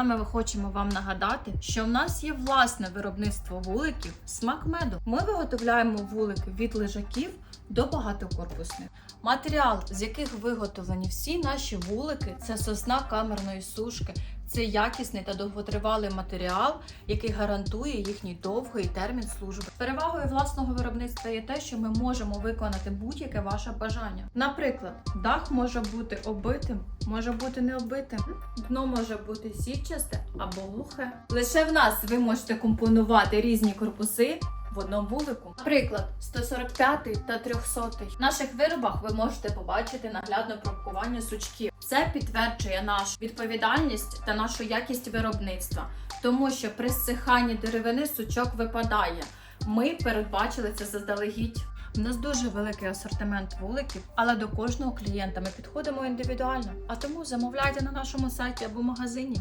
Саме ми хочемо вам нагадати, що в нас є власне виробництво вуликів смак меду. Ми виготовляємо вулики від лежаків до багатокорпусних. Матеріал, з яких виготовлені всі наші вулики, це сосна камерної сушки. Це якісний та довготривалий матеріал, який гарантує їхній довгий термін служби. Перевагою власного виробництва є те, що ми можемо виконати будь-яке ваше бажання. Наприклад, дах може бути оббитим, може бути не оббитим, дно може бути сітчасте або глухе. Лише в нас ви можете компонувати різні корпуси. В одному вулику, наприклад, 145 та 300. В наших виробах ви можете побачити наглядне пробкування сучків. Це підтверджує нашу відповідальність та нашу якість виробництва, тому що при зсиханні деревини сучок випадає. Ми передбачили це заздалегідь. У нас дуже великий асортимент вуликів, але до кожного клієнта ми підходимо індивідуально. А тому замовляйте на нашому сайті або магазині.